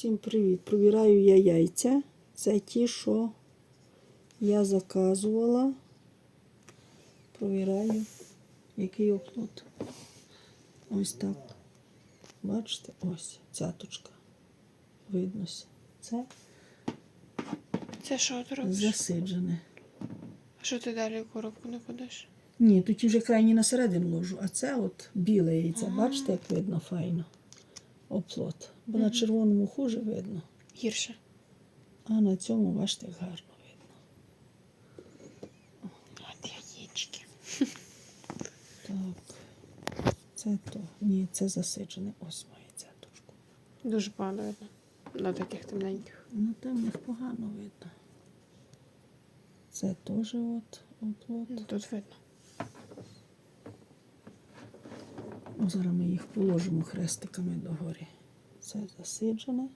Всім привіт! Провіраю я яйця. Це ті, що я заказувала. Провіряю, який оплот. Ось так. Бачите, ось цяточка. Виднося. Це Це що ти робиш? засиджене. А що ти далі в коробку не кладеш? Ні, тут вже крайні на середину ложу, а це от біле яйце. Ага. Бачите, як видно файно. Оплот. Бо на червоному хуже видно. Гірше. А на цьому, бачите, як гарно видно. От яєчки. Так. Це то. Ні, це засиджене. Ось має цяточку. Дуже погано видно. На таких темненьких. Ну там них погано видно. Це теж от оплот. Ну, тут видно. Зараз ми їх положимо хрестиками догорі. Це засиджене.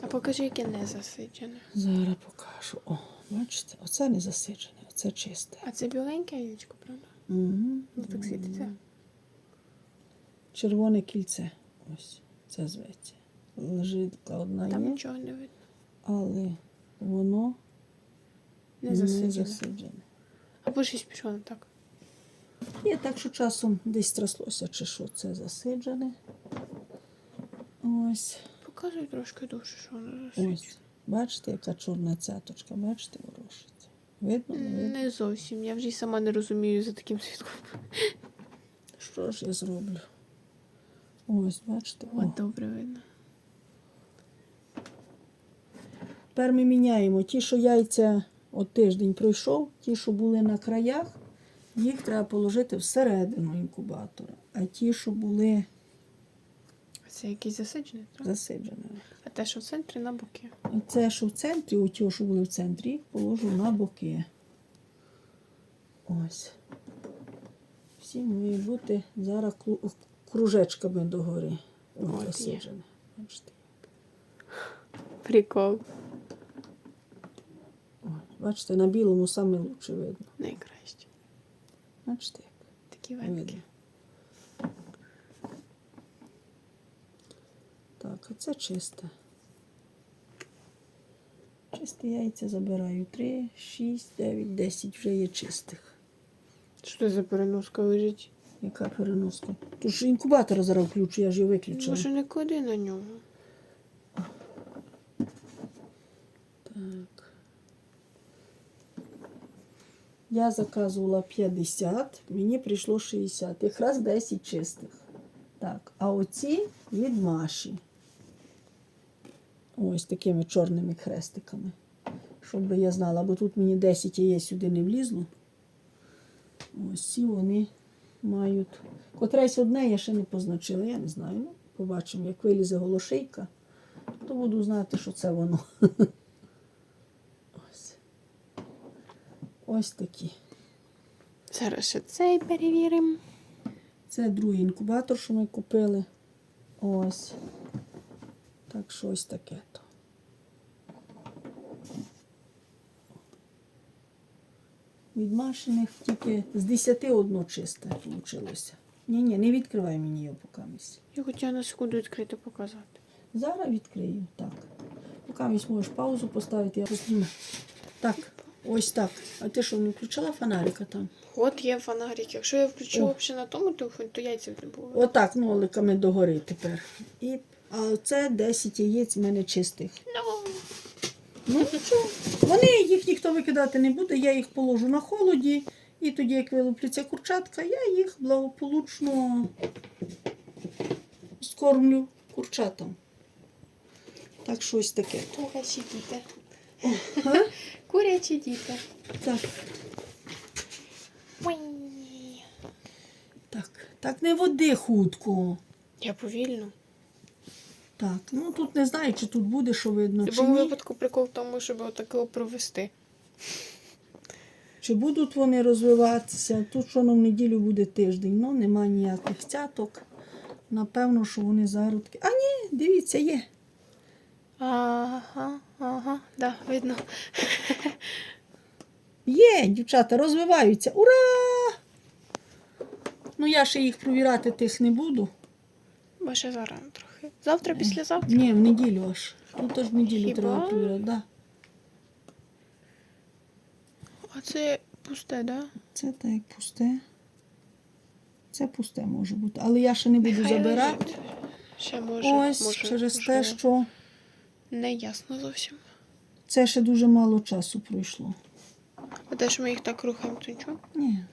А покажи, яке не засиджене. Зараз покажу. О, бачите, оце не засиджене, оце чисте. А це біленьке яєчко, правда? Угу. Ну так світиться. Червоне кільце. Ось, це зветься. Лежитка одна Там є, нічого не видно. але воно Не засиджене. не засиджене. Або щось пішло не так. Є так, що часом десь тряслося, чи що це засиджене. Ось. Показуй трошки довше, що засиджене. Ось. Бачите, яка чорна цяточка, бачите, ворошиться. Видно, не видно? Не зовсім. Я вже й сама не розумію за таким світлом. Що ж я зроблю? Ось, бачите. О. От добре видно. Тепер ми міняємо ті, що яйця от тиждень пройшов, ті, що були на краях, їх треба положити всередину інкубатора. А ті, що були це якийсь засиджений, так? засиджені. А те, що в центрі на боки. Оце, що в центрі, у ті, що були в центрі, їх положу на боки. Ось. Всі мають бути зараз кружечками догори. От є. засиджені. Бачите? Прикол. О, бачите, на білому саме лучше видно. Найкраще. Бачите, як Такі венки. Так, а це чисте. Чисте яйця забираю. 3, 6, 9, 10 вже є чистих. Що це за переноска лежить? Яка переноска? Тож інкубатор зараз включу, я ж його виключила. Може не клади на нього. Так. Я заказувала 50, мені прийшло 60. Якраз 10 чистих. Так, а оці від Маші. Ось такими чорними хрестиками. Щоб би я знала, бо тут мені 10 яєць сюди не влізло. Ось ці вони мають. Котресь одне я ще не позначила, я не знаю. Ну, побачимо, як вилізе голошейка, то буду знати, що це воно. Ось. Ось такі. Зараз ще цей перевіримо. Це другий інкубатор, що ми купили. Ось. Так що ось таке то. Від машиних тільки з 10 одно чисте вийшло. Ні, ні, не відкривай мені його поки місць. Я хотіла на секунду відкрити показати. Зараз відкрию. Так. Поки місць можеш паузу поставити, я посніму. Так, ось так. А ти що, не включила фонарика там? От є фонарик. Якщо я включила О. взагалі на тому телефоні, то яйців не було. Отак ноликами догори тепер. І, а це 10 яєць в мене чистих. Ну, Ну нічого. Вони їх ніхто викидати не буде, я їх положу на холоді, і тоді, як вилупляться курчатка, я їх благополучно скормлю курчатам. Так що ось таке. курячі діти. Курячі діти. Так, так, так не води хутко. Я повільно. Так, ну тут не знаю, чи тут буде, що видно, В чи будь-якому ні. випадку прикол в тому, щоб отаке провести. Чи будуть вони розвиватися? Тут що на в неділю буде тиждень, ну нема ніяких цяток. Напевно, що вони зародки. А ні, дивіться, є. Ага, ага, да, видно. Є, дівчата, розвиваються. Ура! Ну, я ще їх провірати тих не буду. Бо ще зарано трохи. Завтра, післязавтра. Ні, в неділю аж. Тут аж в неділю Хіба? треба перевіряти. Да. А це пусте, да? Це так як пусте. Це пусте може бути. Але я ще не буду Нехай забирати. лежить. Ще може, Ось може, через те, що Не ясно зовсім. це ще дуже мало часу пройшло. А те, що ми їх так рухаємо, то нічого. Ні.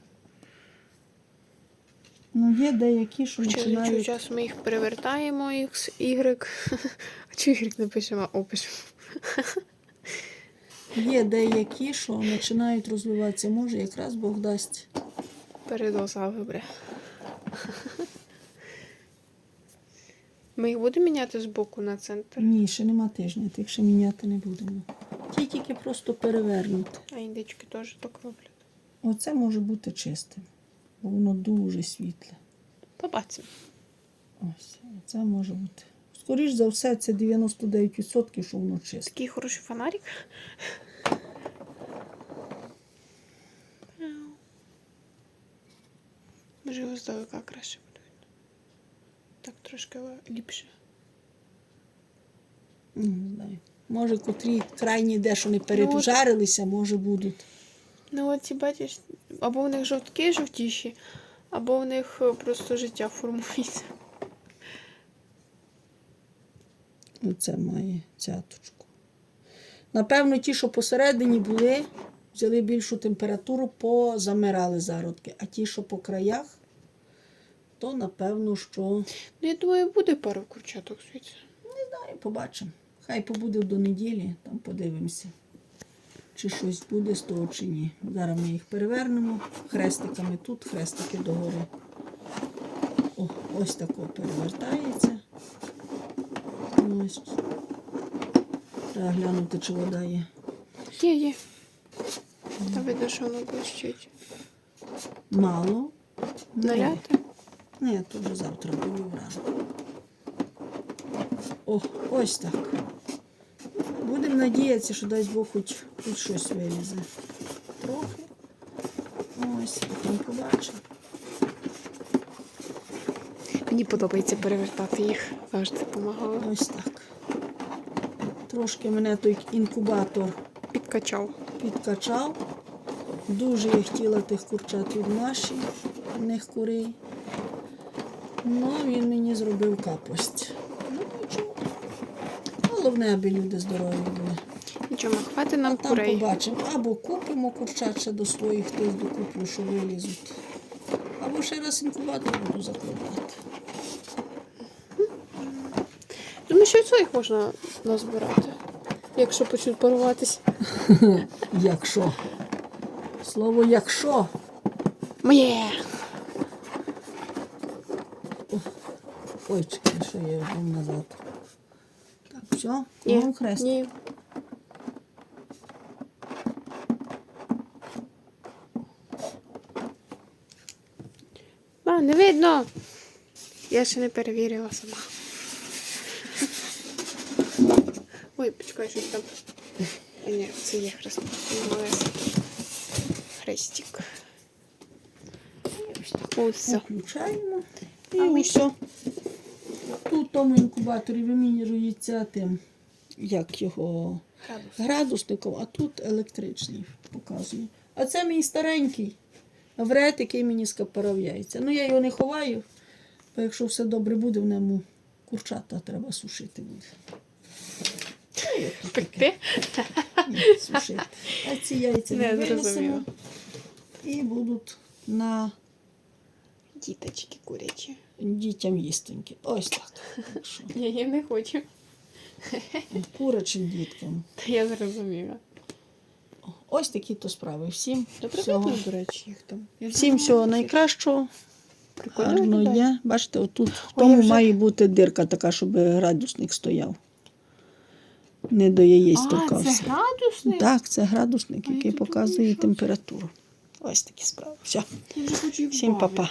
Ну, є деякі, що Чи час починають. часу ми їх перевертаємо, X, Y. А чи Y не пишемо, а О пишемо. Є деякі, що починають розвиватися. Може, якраз Бог дасть. Передоз алгебри. Ми їх будемо міняти з боку на центр, Ні, ще нема тижня, тих ще міняти не будемо. Ті тільки просто перевернути. а індички теж так роблять. Оце може бути чистим, бо воно дуже світле. Побачимо. Ось, це може бути. Скоріш за все, це 99%, що воно чисте. Такий хороший фонарик. Може його здалека краще буде. Так трошки ліпше. Ну, Не знаю. Може, котрі крайні дещо не пережарилися, може будуть. Ну от ці бачиш, або в них жовтки жовтіші, або в них е, просто життя формується. Оце має цяточку. Напевно, ті, що посередині були, взяли більшу температуру, позамирали зародки. А ті, що по краях, то напевно, що Ну, я думаю, буде пару курчаток звідси. знаю, побачимо. Хай побуде до неділі, там подивимося, чи щось буде з того, чи ні. Зараз ми їх перевернемо хрестиками тут, хрестики догори. О, ось тако перевертається. Ось. Треба глянути, чи вода є. Є, є. Та видно, що воно блищить. Мало. Наляти? Ні, то вже завтра буду вранку. О, ось так. Будемо надіятися, що дасть Бог хоч, хоч щось вилізе. Трохи. Ось, потім побачимо. Мені подобається перевертати їх. Завжди допомагало. Ось так. Трошки мене той інкубатор Підкачав. підкачав. Дуже я хотіла тих курчат від Маші, в них курей. Ну, він мені зробив капость. Головне, аби люди здорові були. Нічого, хватить нам А там курей. побачимо. Або купимо курчат ще до своїх тих докуплю, що вилізуть. Або ще раз інкубатор буду закладати. Думаю, що і це можна назбирати. Якщо почнуть паруватись. Якщо. Слово якщо. Моє! Ой, чекай, що я йду назад. Все, Ні, кругом хрест. ні. А, не видно. Я ще не перевірила сама. Ой, почекай, щось там. А, ні, це є хрест. Хрестик. Ось все. Включаємо. І А Тут в тому інкубаторі вимірюється тим, як його Градус. градусником, а тут електричний показує. А це мій старенький вред, який мені скапарав яйця. Ну, я його не ховаю, бо якщо все добре буде, в ньому курчата треба сушити буде. Пекти? Ні, сушити. А ці яйця Не, винесемо і будуть на Діточки курячі. Дітям їстенькі. Ось так. Так що, Я не хочу. Курячим діткам. Та я зрозуміла. Ось такі то справи. Всім всього, до речі, їх там. Я всім всього що найкращого. Гарно є. Бачите, отут в тому вже- має бути дирка така, щоб градусник стояв. Не до яєць торкався. це градусник? Так, це градусник, який показує температуру. Ось такі справи. Все. Всім па-па.